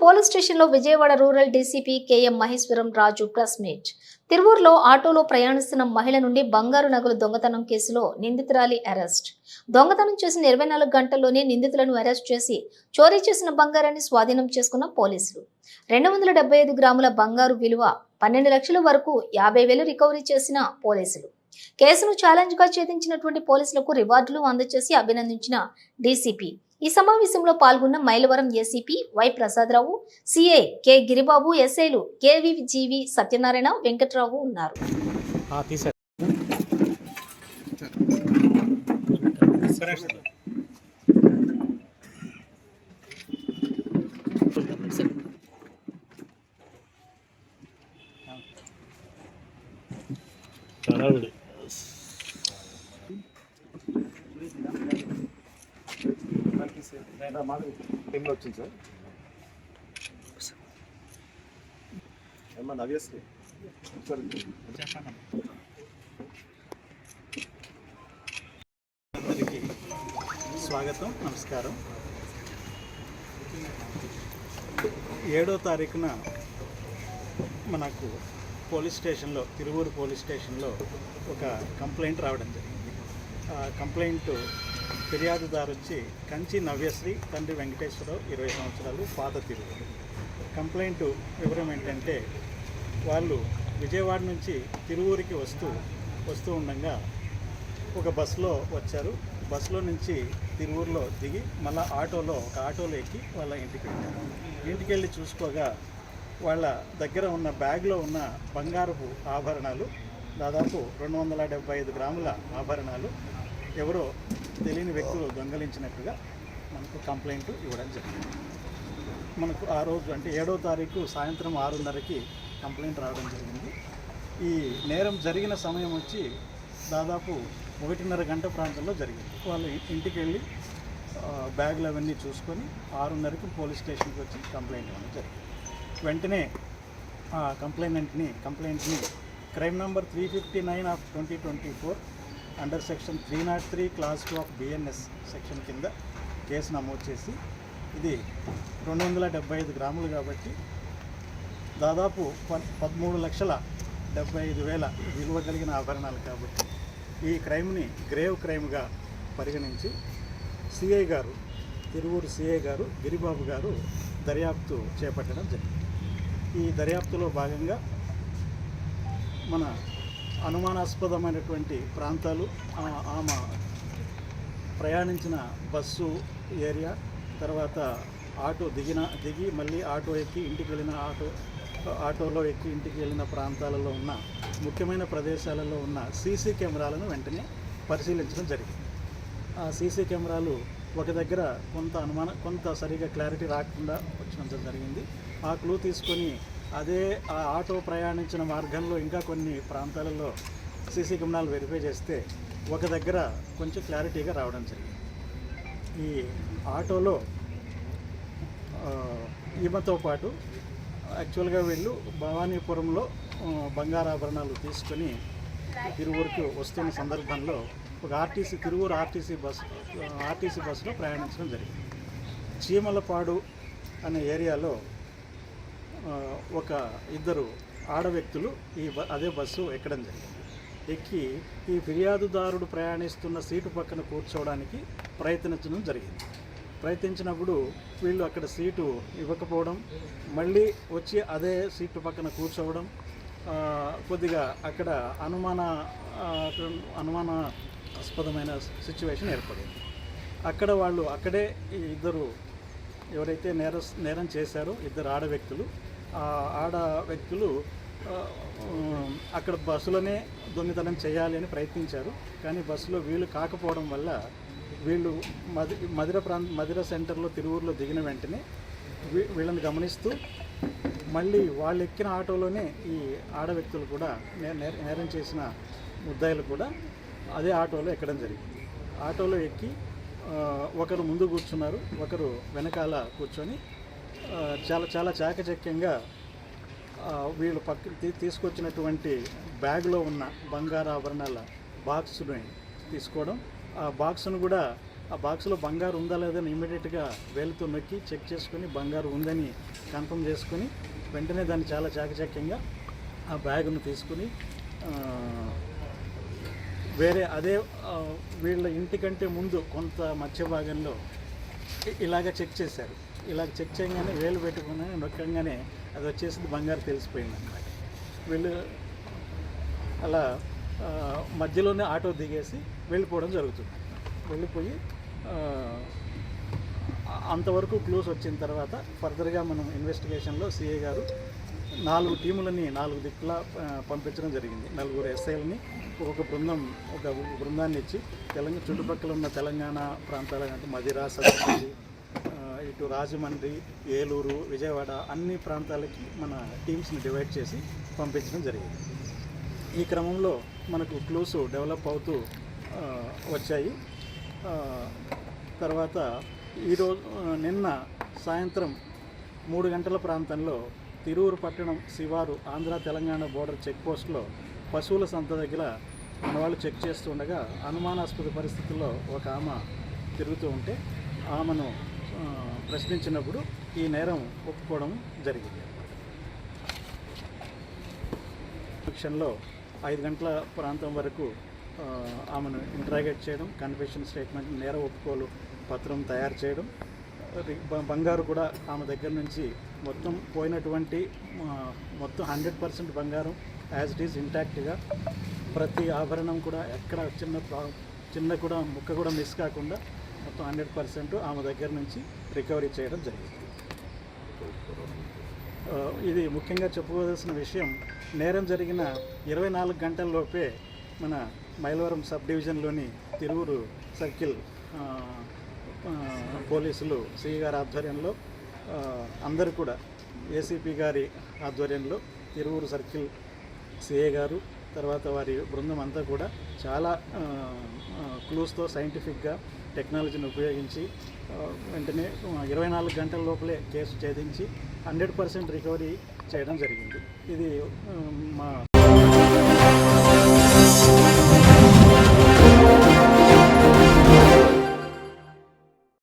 Police స్టేషన్లో Vijayawada rural DCP KM Maheshwaram Raju press meet. తిరువూరులో ఆటోలో ప్రయాణిస్తున్న మహిళ నుండి బంగారు నగలు దొంగతనం కేసులో నిందితురాలి అరెస్ట్. దొంగతనం చేసిన ఇరవై నాలుగు గంటల్లోనే నిందితులను అరెస్ట్ చేసి చోరీ చేసిన బంగారాన్ని స్వాధీనం చేసుకున్న పోలీసులు. రెండు వందల డెబ్బై ఐదు గ్రాముల బంగారు విలువ పన్నెండు లక్షల వరకు యాభై వేలు రికవరీ చేసిన పోలీసులు. కేసును ఛాలెంజ్గా ఛేదించినటువంటి పోలీసులకు రివార్డులు అందజేసి అభినందించిన డీసీపీ ఈ సమావేశంలో పాల్గొన్న Mylavaram ACP Y Prasadarao CI K Giribabu ఎస్ఐలు కేవి జీవి సత్యనారాయణ వెంకట్రావు ఉన్నారు. తీసారు వచ్చింది సార్. ఏమన్నా నవ్యశ్రీ సార్ అందరికీ స్వాగతం నమస్కారం. ఏడో తారీఖున మనకు పోలీస్ స్టేషన్లో తిరువూరు పోలీస్ స్టేషన్లో ఒక కంప్లైంట్ రావడం జరిగింది. ఆ కంప్లైంట్ ఫిర్యాదుదారు వచ్చి కంచి నవ్యశ్రీ తండ్రి వెంకటేశ్వరరావు ఇరవై సంవత్సరాలు పాత తిరుగు కంప్లైంట్ వివరం ఏంటంటే వాళ్ళు విజయవాడ నుంచి తిరువూరికి వస్తూ వస్తూ ఉండగా ఒక బస్సులో వచ్చారు. బస్సులో నుంచి తిరువూరులో దిగి మళ్ళీ ఆటోలో ఒక ఆటోలో ఎక్కి వాళ్ళ ఇంటికి వెళ్ళారు. ఇంటికి వెళ్ళి చూసుకోగా వాళ్ళ దగ్గర ఉన్న బ్యాగ్లో ఉన్న బంగారపు ఆభరణాలు దాదాపు రెండు వందల డెబ్బై ఐదు గ్రాముల ఆభరణాలు ఎవరో తెలియని వ్యక్తులు దొంగలించినట్టుగా మనకు కంప్లైంట్ ఇవ్వడం జరిగింది. మనకు ఆ రోజు అంటే ఏడో తారీఖు సాయంత్రం ఆరున్నరకి కంప్లైంట్ రావడం జరిగింది. ఈ నేరం జరిగిన సమయం వచ్చి దాదాపు ఒకటిన్నర గంట ప్రాంతంలో జరిగింది. వాళ్ళు ఇంటికి వెళ్ళి బ్యాగులు అవన్నీ చూసుకొని ఆరున్నరకి పోలీస్ స్టేషన్కి వచ్చి కంప్లైంట్ ఇవ్వడం జరిగింది. వెంటనే ఆ కంప్లైంట్ని కంప్లైంట్ని crime number three fifty nine of twenty twenty four under section three not three clause two of BNS section కింద కేసు నమోదు చేసి ఇది రెండు వందల డెబ్బై ఐదు గ్రాములు కాబట్టి దాదాపు పదమూడు లక్షల డెబ్బై ఐదు వేల విలువ కలిగిన ఆభరణాలు కాబట్టి ఈ క్రైమ్ని గ్రేవ్ క్రైమ్గా పరిగణించి సిఐ గారు తిరువూరు సిఐ గారు గిరిబాబు గారు దర్యాప్తు చేపట్టడం జరిగింది. ఈ దర్యాప్తులో భాగంగా మన అనుమానాస్పదమైనటువంటి ప్రాంతాలు ఆమె ప్రయాణించిన బస్సు ఏరియా తర్వాత ఆటో దిగిన దిగి మళ్ళీ ఆటో ఎక్కి ఇంటికి వెళ్ళిన ఆటో ఆటోలో ఎక్కి ఇంటికి వెళ్ళిన ప్రాంతాలలో ఉన్న ముఖ్యమైన ప్రదేశాలలో ఉన్న సీసీ కెమెరాలను వెంటనే పరిశీలించడం జరిగింది. ఆ సీసీ కెమెరాలు ఒక దగ్గర కొంత అనుమానం కొంత సరిగా క్లారిటీ రాకుండా వచ్చినంత జరిగింది. ఆ క్లూ తీసుకొని అదే ఆ ఆటో ప్రయాణించిన మార్గంలో ఇంకా కొన్ని ప్రాంతాలలో సీసీ కెమెరాలు వెరిఫై చేస్తే ఒక దగ్గర కొంచెం క్లారిటీగా రావడం జరిగింది. ఈ ఆటోలో ఈమెతో పాటు యాక్చువల్గా వీళ్ళు భవానీపురంలో బంగారాభరణాలు తీసుకొని తిరువురుకు వస్తున్న సందర్భంలో ఒక RTC Tiruvuru RTC bus RTC బస్సులో ప్రయాణించడం జరిగింది. చీమలపాడు అనే ఏరియాలో ఒక ఇద్దరు ఆడ వ్యక్తులు ఈ బ అదే బస్సు ఎక్కడం జరిగింది. ఎక్కి ఈ ఫిర్యాదుదారుడు ప్రయాణిస్తున్న సీటు పక్కన కూర్చోవడానికి ప్రయత్నించడం జరిగింది. ప్రయత్నించినప్పుడు వీళ్ళు అక్కడ సీటు ఇవ్వకపోవడం మళ్ళీ వచ్చి అదే సీటు పక్కన కూర్చోవడం కొద్దిగా అక్కడ అనుమాన అనుమానాస్పదమైన సిచ్యువేషన్ ఏర్పడింది. అక్కడ వాళ్ళు అక్కడే ఇద్దరు ఎవరైతే నేర నేరం చేశారో ఇద్దరు ఆడ వ్యక్తులు ఆడ వ్యక్తులు అక్కడ బస్సులోనే దొంగతనం చేయాలి అని ప్రయత్నించారు. కానీ బస్సులో వీలు కాకపోవడం వల్ల వీళ్ళు మది మదిర ప్రాంత మదిర సెంటర్లో తిరువూరులో దిగిన వెంటనే వీళ్ళని గమనిస్తూ మళ్ళీ వాళ్ళు ఎక్కిన ఆటోలోనే ఈ ఆడ వ్యక్తులు కూడా నేరం చేసిన ముద్దాయిలు కూడా అదే ఆటోలో ఎక్కడం జరిగింది. ఆటోలో ఎక్కి ఒకరు ముందు కూర్చున్నారు ఒకరు వెనకాల కూర్చొని చాలా చాలా చాకచక్యంగా వీళ్ళు పక్క తీసుకొచ్చినటువంటి బ్యాగ్లో ఉన్న బంగారు ఆభరణాల బాక్స్ని తీసుకోవడం. ఆ బాక్స్ను కూడా ఆ బాక్స్లో బంగారు ఉందా లేదని ఇమీడియట్గా వేలుతో నొక్కి చెక్ చేసుకుని బంగారు ఉందని కన్ఫర్మ్ చేసుకుని వెంటనే దాన్ని చాలా చాకచక్యంగా ఆ బ్యాగ్ను తీసుకుని వేరే అదే వీళ్ళ ఇంటికంటే ముందు కొంత మధ్య భాగంలో ఇలాగ చెక్ చేశారు. ఇలా చెక్ చేయగానే వేలు పెట్టుకుని నొక్కగానే అది వచ్చేసింది బంగారు తెలిసిపోయింది అనమాట వీళ్ళు అలా మధ్యలోనే ఆటో దిగేసి వెళ్ళిపోవడం జరుగుతుంది. వెళ్ళిపోయి అంతవరకు క్లూస్ వచ్చిన తర్వాత ఫర్దర్గా మనం ఇన్వెస్టిగేషన్లో సిఏ గారు నాలుగు టీములని నాలుగు దిక్కులా పంపించడం జరిగింది. నలుగురు ఎస్ఐలని ఒక్కొక్క బృందం ఒక బృందాన్ని ఇచ్చి తెలంగాణ చుట్టుపక్కల ఉన్న తెలంగాణ ప్రాంతాల అంటే మదిరా సత్యసాయి ఇటు రాజమండ్రి ఏలూరు విజయవాడ అన్ని ప్రాంతాలకి మన టీమ్స్ని డివైడ్ చేసి పంపించడం జరిగింది. ఈ క్రమంలో మనకు క్లూస్ డెవలప్ అవుతూ వచ్చాయి. తర్వాత ఈరోజు నిన్న సాయంత్రం మూడు గంటల ప్రాంతంలో తిరూరు పట్టణం శివారు ఆంధ్ర తెలంగాణ బోర్డర్ చెక్ పోస్ట్లో పశువుల సంత దగ్గర మన వాళ్ళు చెక్ చేస్తుండగా అనుమానాస్పద పరిస్థితుల్లో ఒక ఆమె తిరుగుతూ ఉంటే ఆమెను ప్రశ్నించినప్పుడు ఈ నేరం ఒప్పుకోవడం జరిగింది. ఫిక్షన్లో ఐదు గంటల ప్రాంతం వరకు ఆమెను ఇంట్రాగేట్ చేయడం కన్ఫెషన్ స్టేట్మెంట్ నేర ఒప్పుకోలు పత్రం తయారు చేయడం బ- బంగారు కూడా ఆమె దగ్గర నుంచి మొత్తం పోయినటువంటి మొత్తం హండ్రెడ్ పర్సెంట్ బంగారం యాజ్ ఇట్ ఈజ్ ఇంటాక్ట్గా ప్రతి ఆభరణం కూడా ఎక్కడ చిన్న ప్రా- చిన్న కూడా ముక్క కూడా మిస్ కాకుండా మొత్తం హండ్రెడ్ పర్సెంట్ ఆమె దగ్గర నుంచి రికవరీ చేయడం జరిగింది. ఇది ముఖ్యంగా చెప్పుకోవాల్సిన విషయం నేరం జరిగిన ఇరవై నాలుగు గంటల్లోపే మన మైలవరం సబ్ డివిజన్లోని తిరువురు సర్కిల్ పోలీసులు సిఈ గారి ఆధ్వర్యంలో అందరు అందరూ కూడా ఏసీపీ గారి ఆధ్వర్యంలో తిరువురు సర్కిల్ సిఏ గారు తర్వాత వారి బృందం అంతా కూడా చాలా క్లూస్తో సైంటిఫిక్గా టెక్నాలజీని ఉపయోగించి వెంటనే ఇరవై నాలుగు గంటల లోపలే కేసు ఛేదించి హండ్రెడ్ పర్సెంట్ రికవరీ చేయడం జరిగింది. ఇది మా